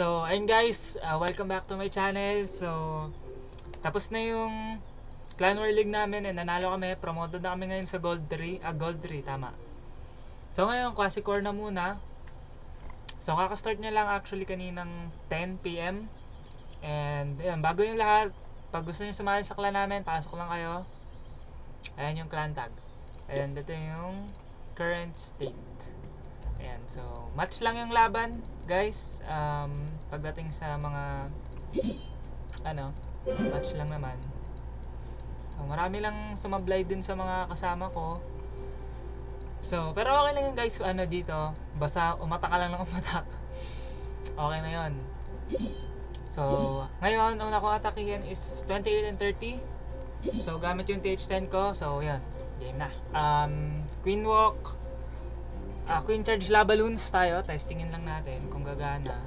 So, ayun guys, uh, welcome back to my channel. So, tapos na yung Clan War League namin and nanalo kami. Promoted na kami ngayon sa Gold 3. Ah, Gold 3, tama. So, ngayon, Classic Core na muna. So, kakastart niya lang actually kaninang 10pm. And, ayun, bago yung lahat, pag gusto niyo sumali sa clan namin, pasok lang kayo. Ayan yung clan tag. And ito yung current state. Ayan, so match lang yung laban, guys. Um, pagdating sa mga ano, match lang naman. So marami lang sumablay din sa mga kasama ko. So, pero okay lang yun guys, ano dito, basta umatak ka lang ng umatak. Okay na yon. So, ngayon, ang naku atakihin is 28 and 30. So, gamit yung TH10 ko. So, yan. Game na. Um, Queen Walk. Ah, Queen Charge Lava Balloons tayo. Testingin lang natin kung gagana.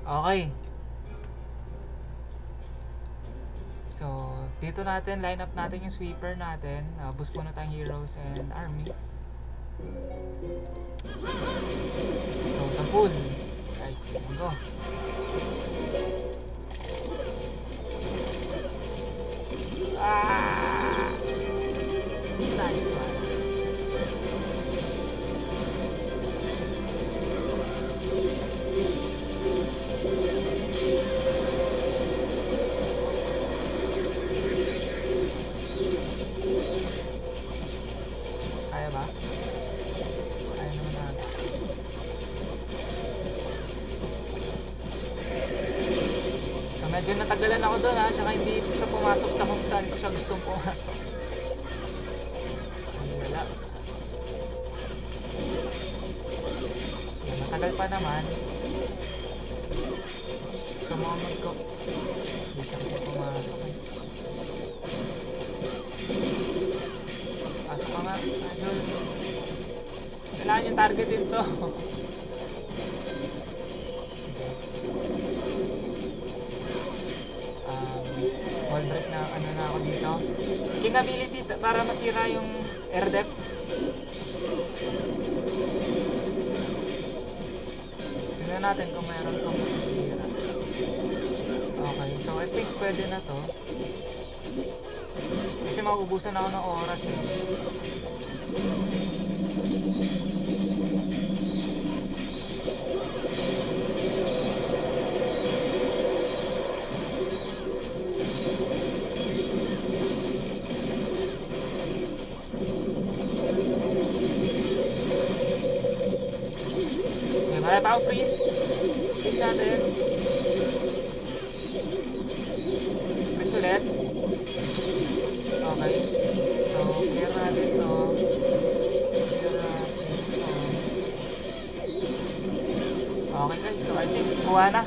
Okay. So, dito natin, line up natin yung sweeper natin. Uh, boost muna tayong heroes and army. So, sa pool. Guys, yun go. Saan ko siya gustong pumasok. Wala. Matagal pa naman. So moment ko, hindi siya kasi pumasok eh. Pasok ka nga, idol. Kailangan yung targetin to. ability para masira yung air depth. Tingnan natin kung meron pang masisira. Okay, so I think pwede na to. Kasi mauubusan ako ng oras eh. Marami pa akong freeze. Freeze natin. Freeze. Okay. So, clear natin to. Clear. Okay guys, so I think kuha na.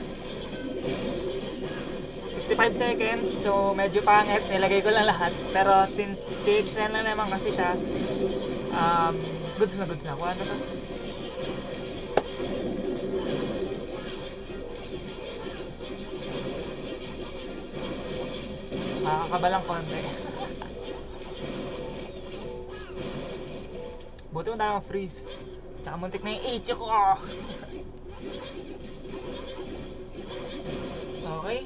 55 seconds, so medyo pangit. Nilagay ko lang lahat. Pero since TH10 lang naman kasi siya, um, goods na goods na. Kuha na to. Nakakabalang konti. Buti mo na freeze. Tsaka muntik na yung 8 ko. okay.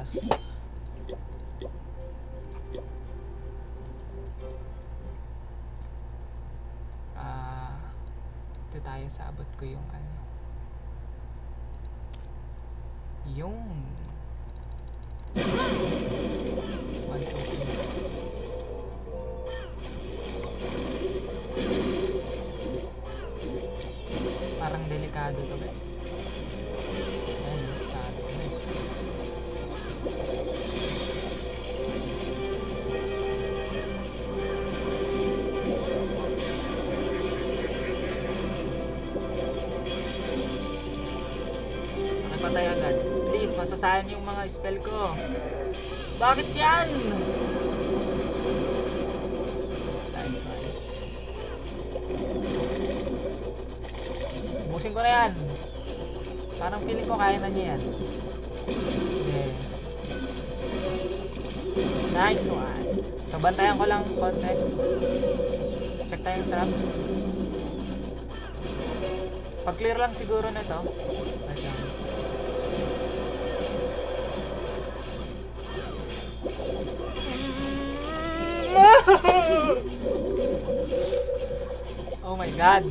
As Ah, ito tayo sa abot ko yung ano. Yung 1, 2, 3 Parang delikado to guys. Nakipatay agad. Please, masasayan yung mga spell ko. Bakit yan? Nice one. Busin ko na yan. Parang feeling ko kaya na niya yan. Yeah. Nice one. So, bantayan ko lang konti. Check tayong traps. Pag-clear lang siguro na to. God.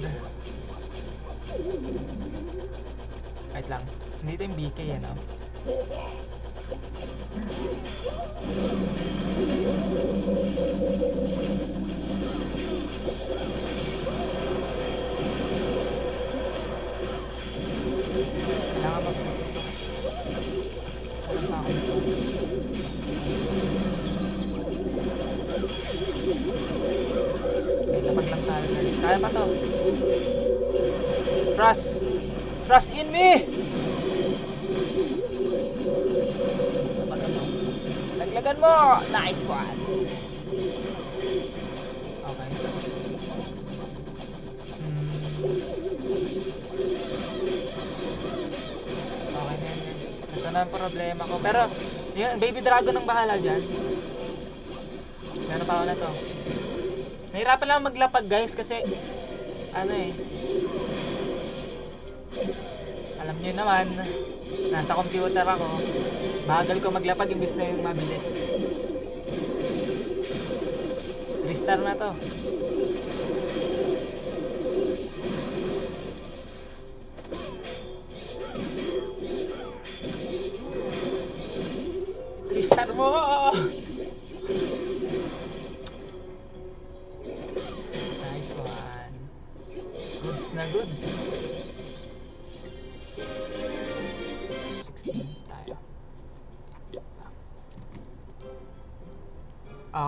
Wait lang. Hindi ito yung BK ano? Kailangan mag-gusto. Alam pa ako nito. Okay, lapag lang tayo guys. Kaya pa to. Trust. Trust in me! Laglagan mo! Nice one! Okay. Hmm. Okay na na ang problema ko. Pero, yun, baby dragon ang bahala dyan. Meron pa ako na to. Nahirapan lang maglapag guys kasi ano eh. Alam niyo naman, nasa computer ako. Bagal ko maglapag imbis na yung mabilis. 3 star na to. Three star mo!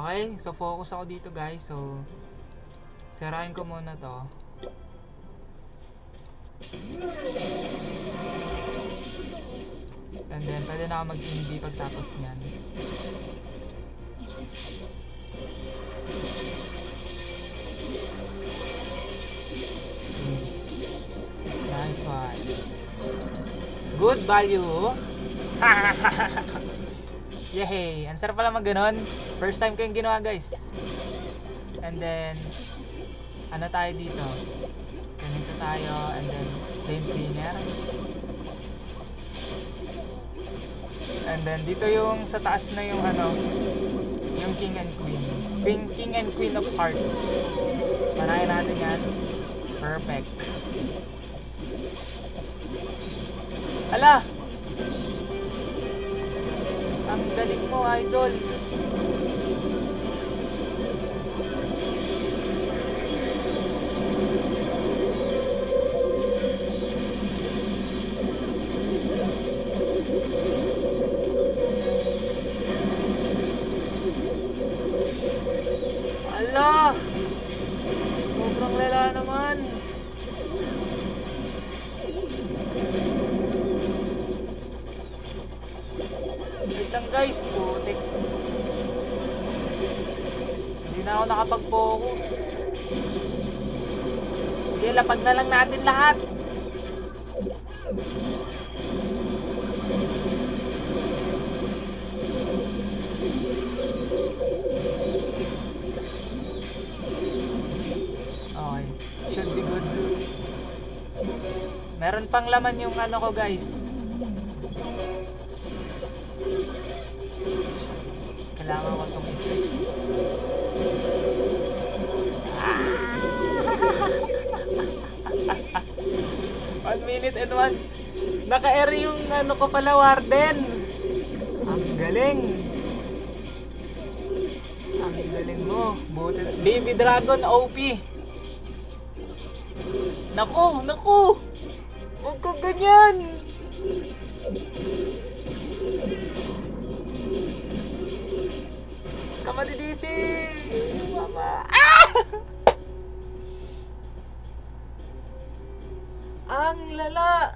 Okay, so focus ako dito guys. So, sirain ko muna to. And then, pwede na ako mag-EB pagtapos niyan. Nice one. Good value. Yay! Ang sarap pala mag ganon. First time ko yung ginawa guys. And then, ano tayo dito? Ganito tayo. And then, flame cleaner. And then, dito yung sa taas na yung ano, yung king and queen. Queen, king and queen of hearts. Panayin natin yan. Perfect. Ala! Galing mo, idol. Lang guys, putik. Hindi na ako nakapag-focus. Hindi, lapag na lang natin lahat. Okay, should be good. Meron pang laman yung ano ko guys. Minute and one. Naka-air yung ano ko pala, Warden. Ang galing. Ang galing mo. Buti. Baby Dragon OP. Naku, naku. Huwag ko ganyan. Kamadidisi! Mama! Ah! Ang lala!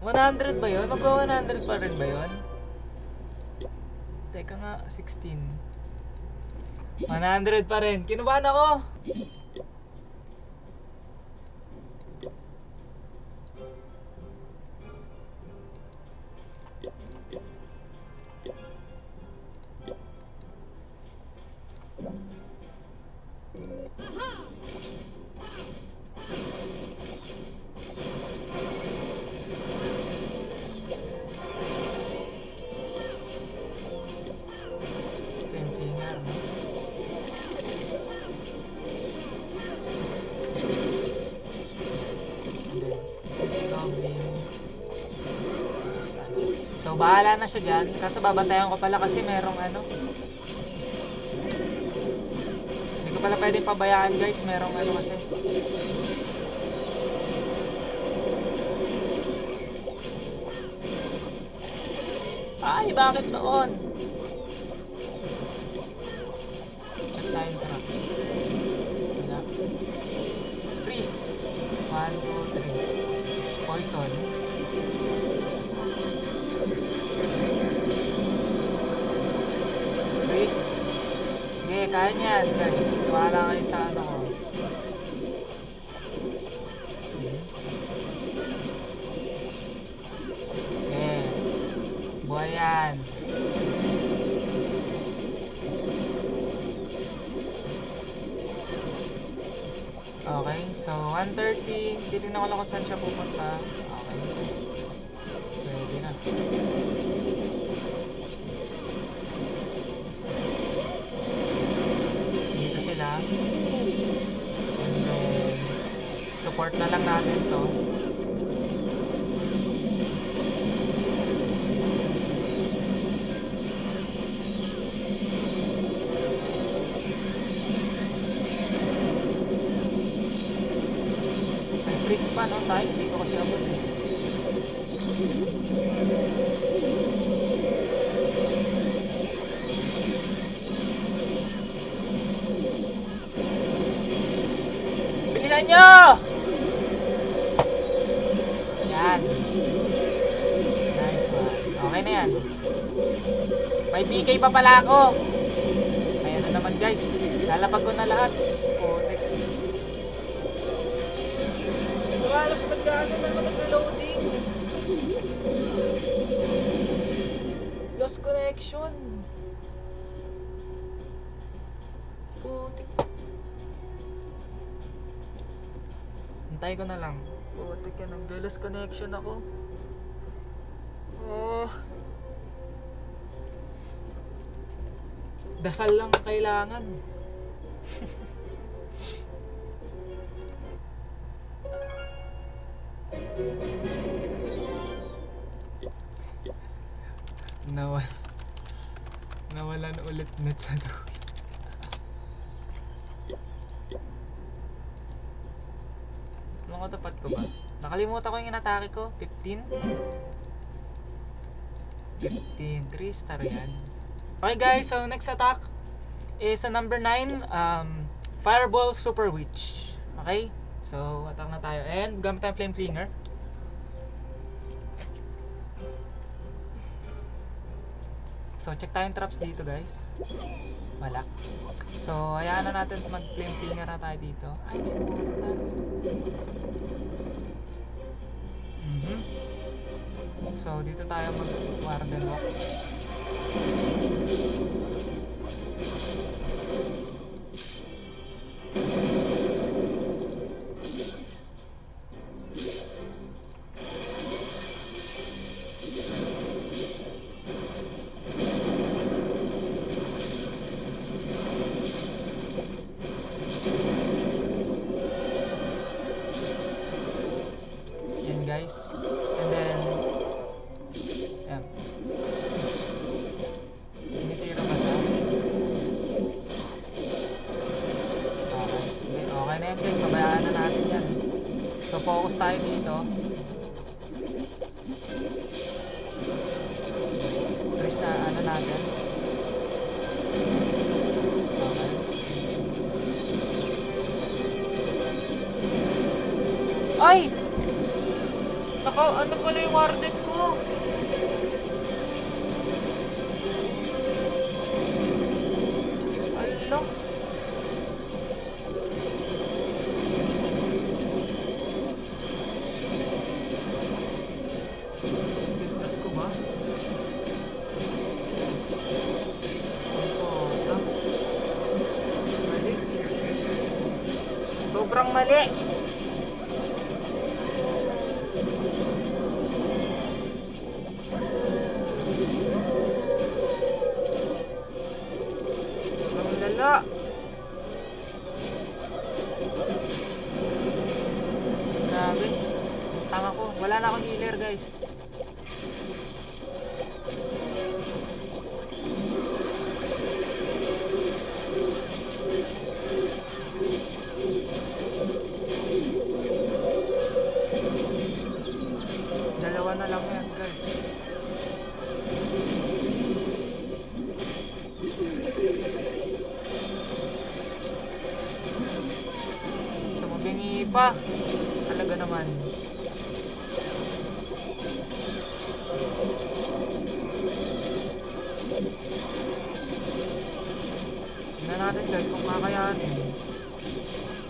100 ba yun? Magwa 100 pa rin ba yun? Teka nga, 16. 100 pa rin. Kinubahan ako! Bahala na siya dyan. Kaso babantayan ko pala kasi merong ano. Hindi ko pala pwedeng pabayaan guys. Merong ano kasi. Ay, bakit noon? Check tayo yung traps. Freeze. 1, 2, 3. Poison. Kaya niyan guys. Wala kayo sa ano ko. Yan. Okay, so 130. Titignan ko lang kung saan siya pupunta. Support na lang natin to. May freeze pa, no? Sayang, hindi ko kasi abot. eh. May BK pa pala ako. Ayan na naman guys. Lalapag ko na lahat. Putik. Wala po nagdaanan na naman nag-loading. Lost connection. Putik. Hintay ko na lang. Putik yan. Nag-lost connection ako. Oh. Dasal lang ang kailangan. Nawal nawalan ulit net sa dulo. Ko tapat ko ba? Nakalimutan ko yung inatake ko. 15? 15. 3 star yan. Okay guys, so next attack is a number 9. Um, Fireball Super Witch. Okay? So, attack na tayo. And gamit tayong Flame Flinger. So, check tayong traps dito guys. Wala. So, hayaan na natin mag flame flinger na tayo dito. Ay, may mortal. Mhm. So, dito tayo mag warden walk. Guys. And then, yan. Focus tayo dito. Tris na ano natin. Ay! Naka, ano pala yung warden ko? Ala. 好嘞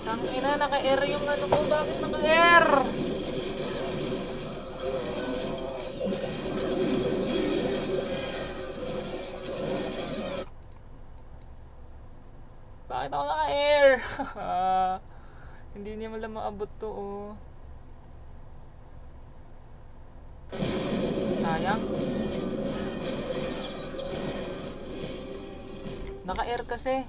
Tangina, naka-air yung ano ko. Bakit naka-air? Bakit ako naka-air? Hindi niya malang maabot to, oh. Sayang. Naka-air kasi.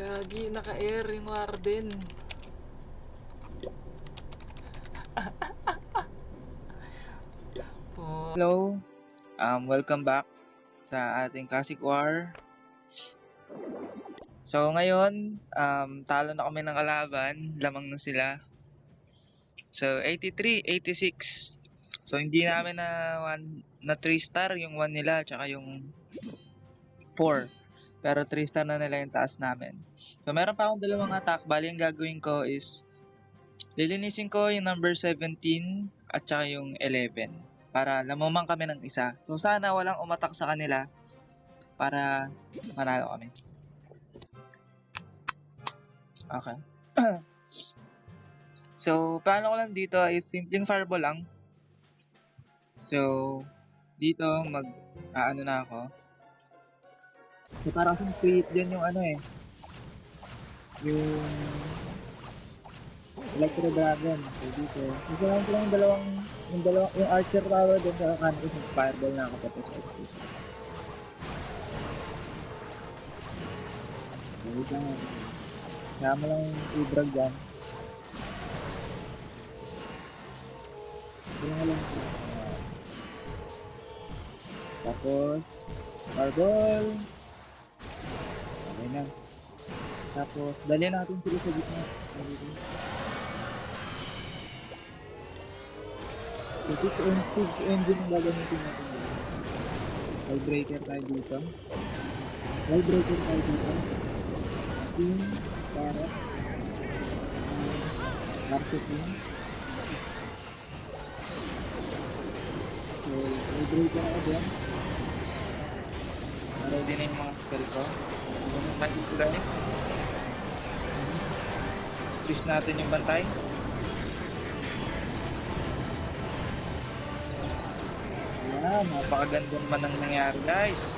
Gagi, naka-air yung Warden. Hello, um, welcome back sa ating Classic War. So ngayon, um, talo na kami ng kalaban, lamang na sila. So 83, 86. So hindi namin na one, na 3 star yung 1 nila tsaka yung 4. Pero 3 star na nila yung taas namin. So meron pa akong dalawang attack. Bali ang gagawin ko is lilinisin ko yung number 17 at tsaka yung 11 para lamamang kami ng isa. So sana walang umatak sa kanila para manalo kami. Okay. so, plano ko lang dito is simpleng fireball lang. So, dito mag aano na ako. So, para kasing create dyan yung ano eh. Yung Electro Dragon. So, dito. Gusto lang lang yung dalawang yung dalawang yung Archer Tower doon sa kanan is fireball na ako tapos execute. Wait lang. Kaya mo lang i-drag dyan. Kaya mo lang. Tapos, fireball. Na. Tapos, dali natin sila sa gitna. So, six, en- six engine ang gagamitin natin. Wall breaker tayo dito. Wall breaker tayo dito. Team, para. Versus team. So, wall breaker ako dyan. Ready na yung mga spell ko. Ganun tayo dito guys. Increase natin yung bantay. Ayan, napakaganda naman ang nangyari guys.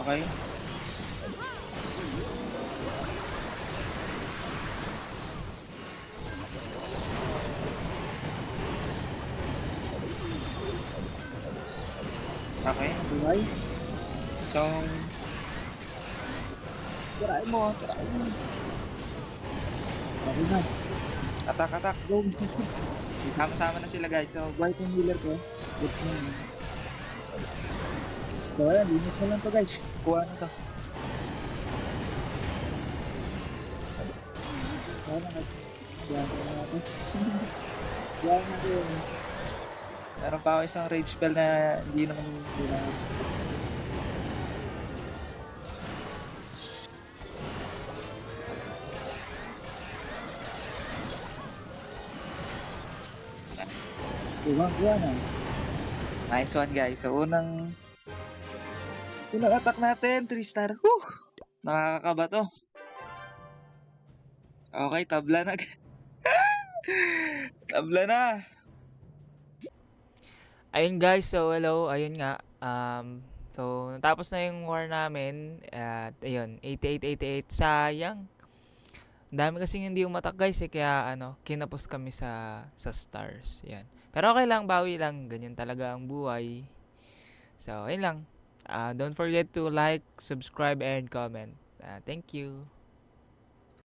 Okay, tirain mo, tirain mo. Okay na. Attack, attack, go. Sama-sama na sila guys. So, white yung healer ko. Good mo. So, ayan, limit na lang to guys. Kuha na to. Kuha na guys. Kuha na natin. Kuha na natin. Meron pa ako isang rage spell na hindi naman kailangan. Kuha, kuha na. Nice one guys. So unang unang attack natin, 3 star. Whew! Nakakakaba to. Okay, tabla na. tabla na. Ayun guys, so hello, ayun nga. Um, so, natapos na yung war namin. At ayun, 88-88. Sayang. Ang dami kasing hindi umatak guys eh, kaya ano, kinapos kami sa sa stars. Yan. Pero okay lang, bawi lang. Ganyan talaga ang buhay. So, ayun lang. Ah, don't forget to like, subscribe, and comment. Ah, thank you.